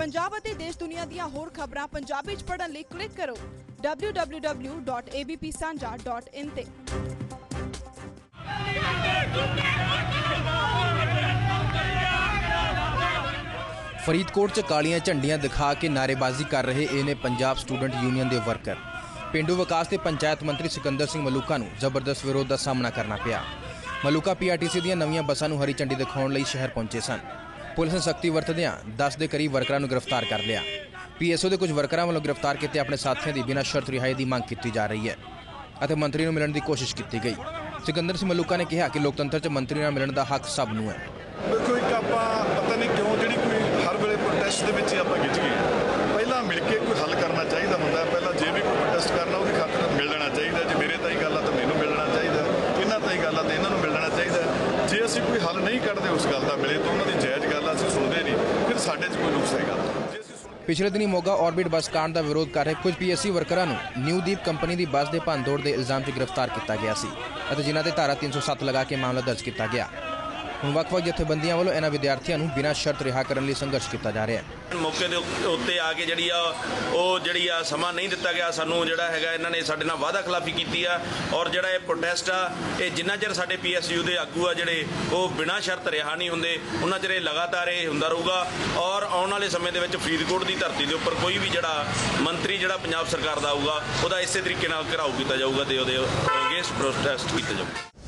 ਪੰਜਾਬ ਅਤੇ ਦੇਸ਼ ਦੁਨੀਆ ਦੀਆਂ ਹੋਰ ਖਬਰਾਂ ਪੰਜਾਬੀ ਚ ਪੜ੍ਹਨ ਲਈ ਕਲਿੱਕ ਕਰੋ www.abpsanja.in ਤੇ। ਫਰੀਦਕੋਟ 'ਚ ਕਾਲੀਆਂ ਝੰਡੀਆਂ ਦਿਖਾ ਕੇ ਨਾਅਰੇਬਾਜ਼ੀ ਕਰ ਰਹੇ ਇਹ ਨੇ ਪੰਜਾਬ ਸਟੂਡੈਂਟ ਯੂਨੀਅਨ ਦੇ ਵਰਕਰ। ਪਿੰਡੂ ਵਿਕਾਸ ਤੇ ਪੰਚਾਇਤ ਮੰਤਰੀ ਸਿਕੰਦਰ ਸਿੰਘ ਮਲੂਕਾ ਨੂੰ ਜ਼ਬਰਦਸਤ ਵਿਰੋਧ ਦਾ ਸਾਹਮਣਾ ਕਰਨਾ ਪਿਆ। ਮਲੂਕਾ ਪੀਆਰਟੀਸੀ ਦੀਆਂ ਨਵੀਆਂ ਬੱਸਾਂ ਨੂੰ ਹਰੀ ਝੰਡੀ ਦਿਖਾਉਣ ਲਈ ਸ਼ਹਿਰ ਪਹੁੰਚੇ ਸਨ। ਪੁਲਿਸ ਨੇ ਸਖਤੀ ਵਰਤਦਿਆਂ 10 ਦੇ ਕਰੀਬ ਵਰਕਰਾਂ ਨੂੰ ਗ੍ਰਿਫਤਾਰ ਕਰ ਲਿਆ। ਪੀਐਸਓ ਦੇ ਕੁਝ ਵਰਕਰਾਂ ਵੱਲੋਂ ਗ੍ਰਿਫਤਾਰ ਕੀਤੇ ਆਪਣੇ ਸਾਥੀਆਂ ਦੀ ਬਿਨਾਂ ਸ਼ਰਤ ਰਿਹਾਈ ਦੀ ਮੰਗ ਕੀਤੀ ਜਾ ਰਹੀ ਹੈ ਅਤੇ ਮੰਤਰੀ ਨੂੰ ਮਿਲਣ ਦੀ ਕੋਸ਼ਿਸ਼ ਕੀਤੀ ਗਈ। ਸਿਕੰਦਰ ਸਿੰਘ ਮਲੂਕਾ ਨੇ ਕਿਹਾ ਕਿ ਲੋਕਤੰਤਰ 'ਚ ਮੰਤਰੀ ਨਾਲ ਮਿਲਣ ਦਾ ਹੱਕ ਸਭ ਨੂੰ ਹੈ। ਦੇਖੋ ਇੱਕ ਆਪਾਂ ਪਤਾ ਨਹੀਂ ਕਿਉਂ ਜਿਹੜੀ ਕੋਈ ਹਰ ਵੇਲੇ ਪ੍ਰੋਟੈਸਟ ਦੇ ਵਿੱਚ ਆਪਾਂ ਗਿੱਜ ਗਏ ਪਹਿਲਾਂ ਮਿਲ ਕੇ ਕੋਈ ਹੱਲ ਕਰਨਾ ਚਾਹੀਦਾ ਹੁੰਦਾ। ਪਹਿਲਾਂ ਜੇ ਵੀ ਕੋਈ ਪ੍ਰੋਟੈਸਟ ਕਰਨਾ, ਉਹਦੀ ਖਾਤਰ ਮਿਲ ਲੈਣਾ ਚਾਹੀਦਾ। ਜੇ ਮੇਰੇ ਤਾਂ ਹੀ ਗੱਲ ਆ, ਤਾਂ ਮੈਨੂੰ ਮਿਲ ਚਾਹੀਦਾ। ਇਹਨਾਂ ਤਾਂ ਹੀ ਗੱਲ ਆ, ਤਾਂ ਇਹਨਾਂ ਨੂੰ ਜੇ ਅਸੀਂ ਕੋਈ ਹੱਲ ਨਹੀਂ ਕੱਢਦੇ ਉਸ ਗੱਲ ਦਾ ਮਿਲੇ ਤਾਂ ਉਹਨਾਂ ਦੀ ਜਾਇਜ਼ ਗੱਲ ਅਸੀਂ ਸੁਣਦੇ ਨਹੀਂ, ਫਿਰ ਸਾਡੇ 'ਚ ਕੋਈ ਨੁਕਸ ਹੈਗਾ। ਪਿਛਲੇ ਦਿਨੀ ਮੋਗਾ ਆਰਬਿਟ ਬੱਸ ਕਾਂਡ ਦਾ ਵਿਰੋਧ ਕਰ ਰਹੇ ਕੁਝ ਪੀਐਸਸੀ ਵਰਕਰਾਂ ਨੂੰ ਨਿਊਦੀਪ ਕੰਪਨੀ ਦੀ ਬੱਸ ਦੇ ਭੰਨਤੋੜ ਦੇ ਇਲਜ਼ਾਮ 'ਚ ਗ੍ਰਿਫਤਾਰ ਕੀਤਾ ਗਿਆ ਸੀ ਅਤੇ ਜਿਨ੍ਹਾਂ ਤੇ ਧਾਰਾ 307 ਲਗਾ ਕੇ ਮਾਮਲਾ ਦਰਜ ਕੀਤਾ ਗਿਆ। ਹੁਣ ਵੱਖ-ਵੱਖ ਜਥੇਬੰਦੀਆਂ ਵੱਲੋਂ ਇਹਨਾਂ ਵਿਦਿਆਰਥੀਆਂ ਨੂੰ ਬਿਨਾਂ ਸ਼ਰਤ ਰਿਹਾ ਕਰਨ ਲਈ ਸੰਘਰਸ਼ ਕੀਤਾ ਜਾ ਰਿਹਾ ਹੈ। ਮੌਕੇ ਦੇ ਉੱਤੇ- ਆ ਕੇ ਜਿਹੜੀ ਆ, ਉਹ ਜਿਹੜੀ ਆ ਸਮਾਂ ਨਹੀਂ ਦਿੱਤਾ ਗਿਆ, ਸਾਨੂੰ ਜਿਹੜਾ ਹੈਗਾ ਇਹਨਾਂ ਨੇ ਸਾਡੇ ਨਾਲ ਵਾਅਦਾ ਖਿਲਾਫੀ ਕੀਤੀ ਆ ਔਰ ਜਿਹੜਾ ਇਹ ਪ੍ਰੋਟੈਸਟ ਆ, ਇਹ ਜਿੰਨਾ ਚਿਰ ਸਾਡੇ ਪੀਐਸਯੂ ਦੇ ਆਗੂ ਆ ਜਿਹੜੇ, ਉਹ ਬਿਨਾਂ ਸ਼ਰਤ ਰਿਹਾ ਨਹੀਂ ਹੁੰਦੇ, ਉਹਨਾਂ ਚਿਰ ਇਹ ਲਗਾਤਾਰ ਇਹ ਹੁੰਦਾ ਰਹੂਗਾ ਔਰ ਆਉਣ ਵਾਲੇ ਸਮੇਂ ਦੇ ਵਿੱਚ ਫਰੀਦਕੋਟ ਦੀ ਧਰਤੀ ਦੇ ਉੱਪਰ ਕੋਈ ਵੀ ਜਿਹੜਾ ਮੰਤਰੀ, ਜਿਹੜਾ ਪੰਜਾਬ ਸਰਕਾਰ ਦਾ ਆਊਗਾ, ਉਹਦਾ ਇਸੇ ਤਰੀਕੇ ਨਾਲ ਘਿਰਾਓ ਕੀਤਾ ਜਾਊਗਾ ਤੇ ਉਹਦੇ ਅਗੇਂਸਟ ਪ੍ਰੋਟੈਸਟ ਕੀਤਾ ਜਾਊਗਾ।